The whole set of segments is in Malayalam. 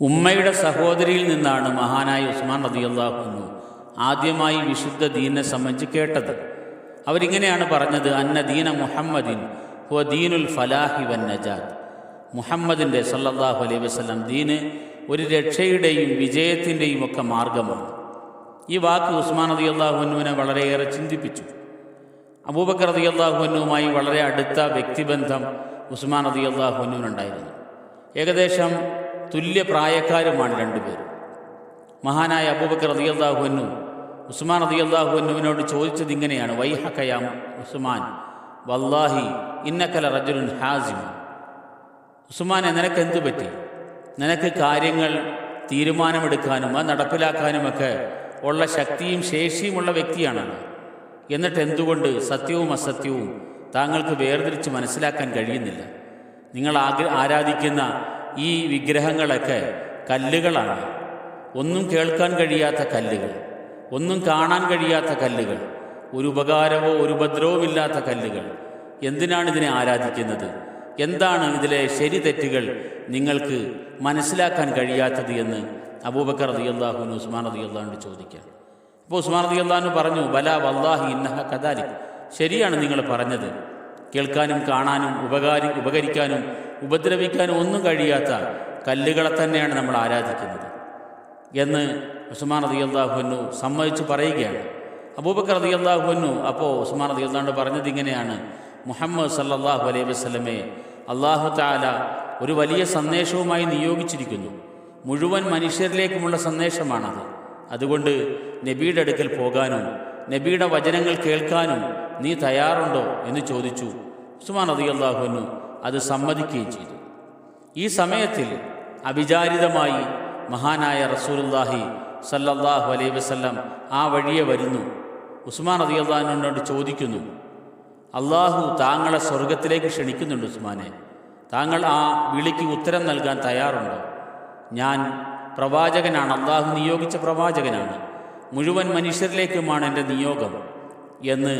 ഉമ്മയുടെ സഹോദരിയിൽ നിന്നാണ് മഹാനായ ഉസ്മാൻ റതിയുള്ളാഹുന്നു ആദ്യമായി വിശുദ്ധ ദീനെ സംബന്ധിച്ച് കേട്ടത്. അവരിങ്ങനെയാണ് പറഞ്ഞത് അന്ന ദീന മുഹമ്മദിൻ ഹുവ ദീനുൽ ഫലാഹി വൻ നജാദ്. മുഹമ്മദിന്റെ സല്ലാഹു അലൈഹി വസ്ലം ദീന് ഒരു രക്ഷയുടെയും വിജയത്തിന്റെയും ഒക്കെ മാർഗമാണ്. ഈ വാക്ക് ഉസ്മാൻ റതി അള്ളാഹുനുവിനെ വളരെയേറെ ചിന്തിപ്പിച്ചു. അബൂബക്കർ റതി അള്ളാഹുനുവുമായി വളരെ അടുത്ത വ്യക്തിബന്ധം ഉസ്മാൻ റതി അള്ളാഹുനുവിനുണ്ടായിരുന്നു ഏകദേശം തുല്യ പ്രായക്കാരുമാണ് രണ്ടുപേരും. മഹാനായ അബൂബക്കർ റതി അള്ളാഹുനു ഉസ്മാൻ റതി അള്ളാഹുനുവിനോട് ചോദിച്ചത് ഇങ്ങനെയാണ് വൈഹക്കയാം ഉസ്മാൻ വല്ലാഹി ഇന്നക്കല റജുലുൻ ഹാസിമ. ഉസ്മാനെ നിനക്ക് എന്തു പറ്റി? നിനക്ക് കാര്യങ്ങൾ തീരുമാനമെടുക്കാനും അത് നടപ്പിലാക്കാനുമൊക്കെ ഉള്ള ശക്തിയും ശേഷിയുമുള്ള വ്യക്തിയാണ്? എന്നിട്ട് എന്തുകൊണ്ട് സത്യവും അസത്യവും താങ്കൾക്ക് വേർതിരിച്ച് മനസ്സിലാക്കാൻ കഴിയുന്നില്ല? നിങ്ങൾ ആഗ്ര ആരാധിക്കുന്ന ഈ വിഗ്രഹങ്ങളൊക്കെ കല്ലുകളാണ്. ഒന്നും കേൾക്കാൻ കഴിയാത്ത കല്ലുകൾ ഒന്നും കാണാൻ കഴിയാത്ത കല്ലുകൾ ഒരു ഉപകാരമോ ഒരു ഉപദ്രവവും ഇല്ലാത്ത കല്ലുകൾ. എന്തിനാണ് ഇതിനെ ആരാധിക്കുന്നത്? എന്താണ് ഇതിലെ ശരി തെറ്റുകൾ നിങ്ങൾക്ക് മനസ്സിലാക്കാൻ കഴിയാത്തത് എന്ന് അബൂബക്കർ റതിയല്ലാഹുവിന് ഉസ്മാൻ റതിയല്ലാഹുവിനോട് ചോദിക്കാം. അപ്പോൾ ഉസ്മാൻ റതിയല്ലാഹു പറഞ്ഞു ബല വല്ലാഹി ഇന്നഹ കദാലി ശരിയാണ് നിങ്ങൾ പറഞ്ഞത്. കേൾക്കാനും കാണാനും ഉപകാരി ഉപകരിക്കാനും ഉപദ്രവിക്കാനും ഒന്നും കഴിയാത്ത കല്ലുകളെ തന്നെയാണ് നമ്മൾ ആരാധിക്കുന്നത്. എന്ന് ഉസ്മാൻ റതിയല്ലാഹുവിനു സമ്മതിച്ച് പറയുകയാണ്. അബൂബക്കർ റതിയല്ലാഹുവിനു അപ്പോൾ ഉസ്മാൻ റതിയല്ലാഹു പറഞ്ഞത് ഇങ്ങനെയാണ്. മുഹമ്മദ് സല്ലാഹു അലൈഹി വസ്ലമെ അള്ളാഹു താല ഒരു വലിയ സന്ദേശവുമായി നിയോഗിച്ചിരിക്കുന്നു. മുഴുവൻ മനുഷ്യരിലേക്കുമുള്ള സന്ദേശമാണത്. അതുകൊണ്ട് നബിയുടെ അടുക്കൽ പോകാനും നബിയുടെ വചനങ്ങൾ കേൾക്കാനും നീ തയ്യാറുണ്ടോ എന്ന് ചോദിച്ചു. ഉസ്മാൻ റതിയല്ലാഹുവിനു അത് സമ്മതിക്കുകയും ചെയ്തു. ഈ സമയത്തിൽ അവിചാരിതമായി മഹാനായ റസൂലുല്ലാഹി സല്ലല്ലാഹു അലൈഹി വസല്ലം ആ വഴിയെ വരുന്നു. ഉസ്മാൻ റതിയല്ലാഹുവിനോട് ചോദിക്കുന്നു അള്ളാഹു താങ്കളെ സ്വർഗത്തിലേക്ക് ക്ഷണിക്കുന്നുണ്ട് ഉസ്മാനെ. താങ്കൾ ആ വിളിക്ക് ഉത്തരം നൽകാൻ തയ്യാറുണ്ടോ? ഞാൻ പ്രവാചകനാണ് അള്ളാഹു നിയോഗിച്ച പ്രവാചകനാണ്. മുഴുവൻ മനുഷ്യരിലേക്കുമാണ് എന്റെ നിയോഗം എന്ന്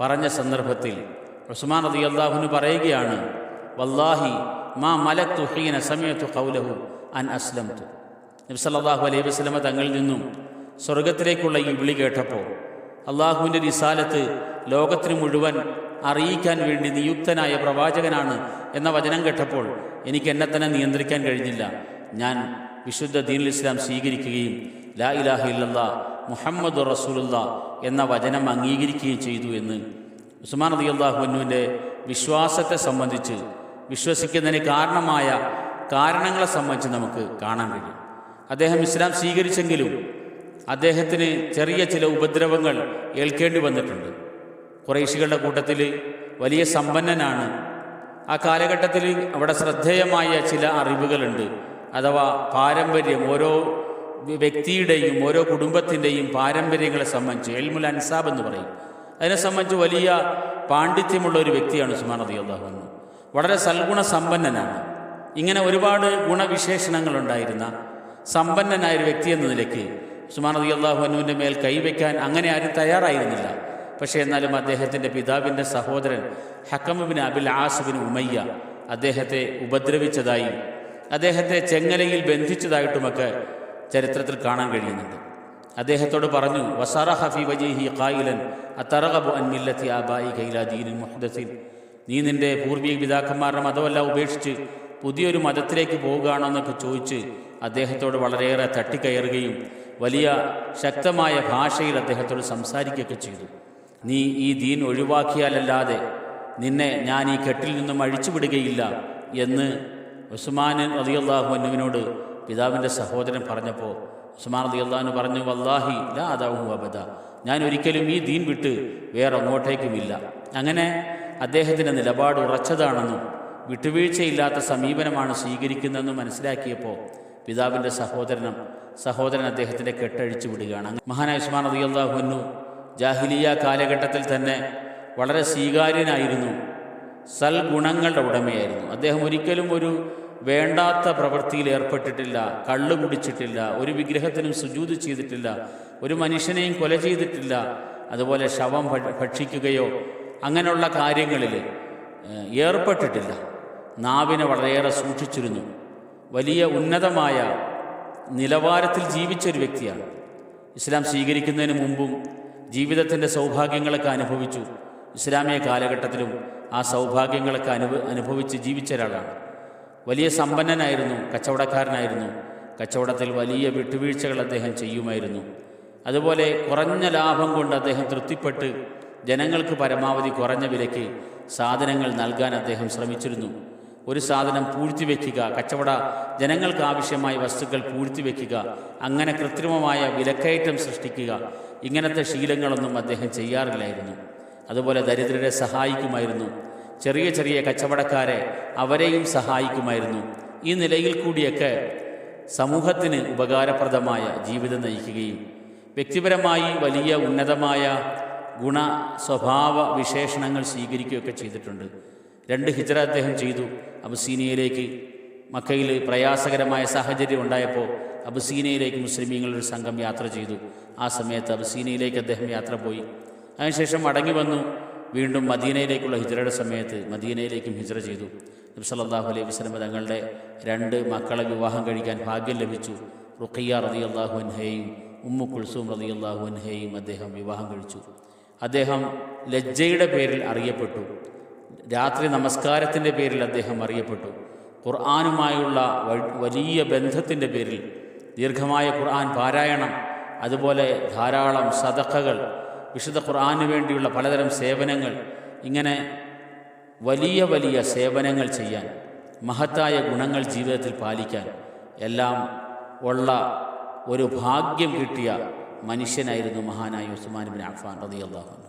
പറഞ്ഞ സന്ദർഭത്തിൽ ഉസ്മാൻ അതി അള്ളാഹുന് പറയുകയാണ് വല്ലാഹി മാ മലത്തു ഹീന സമയത്തു കൗലഹു അൻ അസ്ലംതു. നബ്സല്ലാഹു അലൈഹി വസ്ലമ തങ്ങളിൽ നിന്നും സ്വർഗത്തിലേക്കുള്ള ഈ വിളി കേട്ടപ്പോൾ അള്ളാഹുവിന്റെ റിസാലത്ത് ലോകത്തിന് മുഴുവൻ അറിയിക്കാൻ വേണ്ടി നിയുക്തനായ പ്രവാചകനാണ് എന്ന വചനം കേട്ടപ്പോൾ എനിക്ക് എന്നെ തന്നെ നിയന്ത്രിക്കാൻ കഴിഞ്ഞില്ല. ഞാൻ വിശുദ്ധ ദീനുൽ ഇസ്ലാം സ്വീകരിക്കുകയും ലാ ഇലാഹ ഇല്ലല്ലാ മുഹമ്മദ് റസൂലുള്ള എന്ന വചനം അംഗീകരിക്കുകയും ചെയ്തു എന്ന് ഉസ്മാൻ അലി അള്ളാഹുവിന്റെ വിശ്വാസത്തെ സംബന്ധിച്ച് വിശ്വസിക്കുന്നതിന് കാരണമായ കാരണങ്ങളെ സംബന്ധിച്ച് നമുക്ക് കാണാൻ കഴിയും. അദ്ദേഹം ഇസ്ലാം സ്വീകരിച്ചെങ്കിലും അദ്ദേഹത്തിന് ചെറിയ ചില ഉപദ്രവങ്ങൾ ഏൽക്കേണ്ടി വന്നിട്ടുണ്ട്. കുറേശികളുടെ കൂട്ടത്തിൽ വലിയ സമ്പന്നനാണ്. ആ കാലഘട്ടത്തിൽ അവിടെ ശ്രദ്ധേയമായ ചില അറിവുകളുണ്ട്. അഥവാ പാരമ്പര്യം ഓരോ വ്യക്തിയുടെയും ഓരോ കുടുംബത്തിന്റെയും പാരമ്പര്യങ്ങളെ സംബന്ധിച്ച് എൽമുൽ അൻസാബ് എന്ന് പറയും. അതിനെ സംബന്ധിച്ച് വലിയ പാണ്ഡിത്യമുള്ള ഒരു വ്യക്തിയാണ് ഉസ്മാൻ അതി അള്ളാഹു വളരെ സൽഗുണ സമ്പന്നനാണ് ഇങ്ങനെ ഒരുപാട് ഗുണവിശേഷണങ്ങളുണ്ടായിരുന്ന സമ്പന്നനായ ഒരു വ്യക്തി എന്ന നിലയ്ക്ക് ഉസ്മാൻ അതി അള്ളാഹുനുവിന്റെ മേൽ കൈവയ്ക്കാൻ അങ്ങനെ ആരും തയ്യാറായിരുന്നില്ല. പക്ഷേ എന്നാലും അദ്ദേഹത്തിന്റെ പിതാവിന്റെ സഹോദരൻ ഹക്കമുബിൻ അബിൽ ആസുബിൻ ഉമയ്യ അദ്ദേഹത്തെ ഉപദ്രവിച്ചതായും അദ്ദേഹത്തെ ചെങ്ങലയിൽ ബന്ധിച്ചതായിട്ടുമൊക്കെ ചരിത്രത്തിൽ കാണാൻ കഴിയുന്നുണ്ട്. അദ്ദേഹത്തോട് പറഞ്ഞു വസാറ നീ നിന്റെ പൂർവീക പിതാക്കന്മാരുടെ മതമെല്ലാം ഉപേക്ഷിച്ച് പുതിയൊരു മതത്തിലേക്ക് പോവുകയാണോ എന്നൊക്കെ ചോദിച്ച് അദ്ദേഹത്തോട് വളരെയേറെ തട്ടിക്കയറുകയും വലിയ ശക്തമായ ഭാഷയിൽ അദ്ദേഹത്തോട് സംസാരിക്കുകയൊക്കെ ചെയ്തു. നീ ഈ ദീൻ ഒഴിവാക്കിയാലല്ലാതെ നിന്നെ ഞാൻ ഈ കെട്ടിൽ നിന്നും അഴിച്ചുവിടുകയില്ല എന്ന് ഉസ്മാൻ റതിയല്ലാഹു അനുവിനോട് പിതാവിന്റെ സഹോദരൻ പറഞ്ഞപ്പോൾ ഉസ്മാൻ ദിയല്ലാന്ന് പറഞ്ഞു വല്ലാഹി ലാ അതാഹു അബദ. ഞാൻ ഒരിക്കലും ഈ ദീൻ വിട്ട് വേറെ അങ്ങോട്ടേക്കുമില്ല അങ്ങനെ അദ്ദേഹത്തിന്റെ നിലപാട് ഉറച്ചതാണെന്നും വിട്ടുവീഴ്ചയില്ലാത്ത സമീപനമാണ് സ്വീകരിക്കുന്നതെന്ന് മനസ്സിലാക്കിയപ്പോൾ പിതാവിന്റെ സഹോദരനും സഹോദരൻ അദ്ദേഹത്തിന്റെ കെട്ടഴിച്ചു വിടുകയാണ്. മഹാനായ ഉസ്മാൻ റതിയല്ലാഹുന്നു ജാഹിലിയ കാലഘട്ടത്തിൽ തന്നെ വളരെ സ്വീകാര്യനായിരുന്നു. സൽഗുണങ്ങളുടെ ഉടമയായിരുന്നു. അദ്ദേഹം ഒരിക്കലും ഒരു വേണ്ടാത്ത പ്രവൃത്തിയിൽ ഏർപ്പെട്ടിട്ടില്ല കള്ളു കുടിച്ചിട്ടില്ല ഒരു വിഗ്രഹത്തിനും സുജൂത് ചെയ്തിട്ടില്ല ഒരു മനുഷ്യനെയും കൊല ചെയ്തിട്ടില്ല അതുപോലെ ശവം ഭക്ഷിക്കുകയോ അങ്ങനെയുള്ള കാര്യങ്ങളിൽ ഏർപ്പെട്ടിട്ടില്ല. നാവിനെ വളരെയേറെ സൂക്ഷിച്ചിരുന്നു. വലിയ ഉന്നതമായ നിലവാരത്തിൽ ജീവിച്ചൊരു വ്യക്തിയാണ്. ഇസ്ലാം സ്വീകരിക്കുന്നതിന് മുമ്പും ജീവിതത്തിന്റെ സൗഭാഗ്യങ്ങളൊക്കെ അനുഭവിച്ചു. ഇസ്ലാമിക കാലഘട്ടത്തിലും ആ സൗഭാഗ്യങ്ങളൊക്കെ അനുഭ അനുഭവിച്ച് ജീവിച്ച ഒരാളാണ്. വലിയ സമ്പന്നനായിരുന്നു കച്ചവടക്കാരനായിരുന്നു. കച്ചവടത്തിൽ വലിയ വിട്ടുവീഴ്ചകൾ അദ്ദേഹം ചെയ്യുമായിരുന്നു. അതുപോലെ കുറഞ്ഞ ലാഭം കൊണ്ട് അദ്ദേഹം തൃപ്തിപ്പെട്ട് ജനങ്ങൾക്ക് പരമാവധി കുറഞ്ഞ വിലയ്ക്ക് സാധനങ്ങൾ നൽകാൻ അദ്ദേഹം ശ്രമിച്ചിരുന്നു. ഒരു സാധനം പൂഴ്ത്തി വയ്ക്കുക കച്ചവട ജനങ്ങൾക്ക് ആവശ്യമായ വസ്തുക്കൾ പൂഴ്ത്തി വയ്ക്കുക അങ്ങനെ കൃത്രിമമായ വിലക്കയറ്റം സൃഷ്ടിക്കുക ഇങ്ങനത്തെ ശീലങ്ങളൊന്നും അദ്ദേഹം ചെയ്യാറില്ലായിരുന്നു. അതുപോലെ ദരിദ്രരെ സഹായിക്കുമായിരുന്നു. ചെറിയ ചെറിയ കച്ചവടക്കാരെ അവരെയും സഹായിക്കുമായിരുന്നു. ഈ നിലയിൽ കൂടിയൊക്കെ സമൂഹത്തിന് ഉപകാരപ്രദമായ ജീവിതം നയിക്കുകയും വ്യക്തിപരമായി വലിയ ഉന്നതമായ ഗുണ സ്വഭാവ വിശേഷണങ്ങൾ സ്വീകരിക്കുകയൊക്കെ ചെയ്തിട്ടുണ്ട്. രണ്ട് ഹിജറ അദ്ദേഹം ചെയ്തു. അബുസീനിയയിലേക്ക് മക്കയിൽ പ്രയാസകരമായ സാഹചര്യം ഉണ്ടായപ്പോൾ അബുസീനയിലേക്ക് മുസ്ലിമീങ്ങളൊരു സംഘം യാത്ര ചെയ്തു. ആ സമയത്ത് അബുസീനയിലേക്ക് അദ്ദേഹം യാത്ര പോയി. അതിനുശേഷം മടങ്ങി വന്നു. വീണ്ടും മദീനയിലേക്കുള്ള ഹിജറയുടെ സമയത്ത് മദീനയിലേക്കും ഹിജറ ചെയ്തു. നബി സല്ലല്ലാഹു അലൈഹി വസ്ലമ തങ്ങളുടെ രണ്ട് മക്കളെ വിവാഹം കഴിക്കാൻ ഭാഗ്യം ലഭിച്ചു. റുഖിയ റതി അള്ളാഹു അൻഹയും ഉമ്മു കുൽസൂം റതി അള്ളാഹു അൻഹയും അദ്ദേഹം വിവാഹം കഴിച്ചു. അദ്ദേഹം ലജ്ജയുടെ പേരിൽ അറിയപ്പെട്ടു. രാത്രി നമസ്കാരത്തിന്റെ പേരിൽ അദ്ദേഹം അറിയപ്പെട്ടു. ഖുർആാനുമായുള്ള വലിയ ബന്ധത്തിന്റെ പേരിൽ ദീർഘമായ ഖുർആൻ പാരായണം അതുപോലെ ധാരാളം സദഖകൾ വിശുദ്ധ ഖുർആാനു വേണ്ടിയുള്ള പലതരം സേവനങ്ങൾ ഇങ്ങനെ വലിയ വലിയ സേവനങ്ങൾ ചെയ്യാൻ മഹത്തായ ഗുണങ്ങൾ ജീവിതത്തിൽ പാലിക്കാൻ എല്ലാം ഉള്ള ഒരു ഭാഗ്യം കിട്ടിയ മനുഷ്യനായിരുന്നു മഹാനായ ഉസ്മാൻ ബിൻ അഫ്ഫാൻ റളിയല്ലാഹു അൻഹു.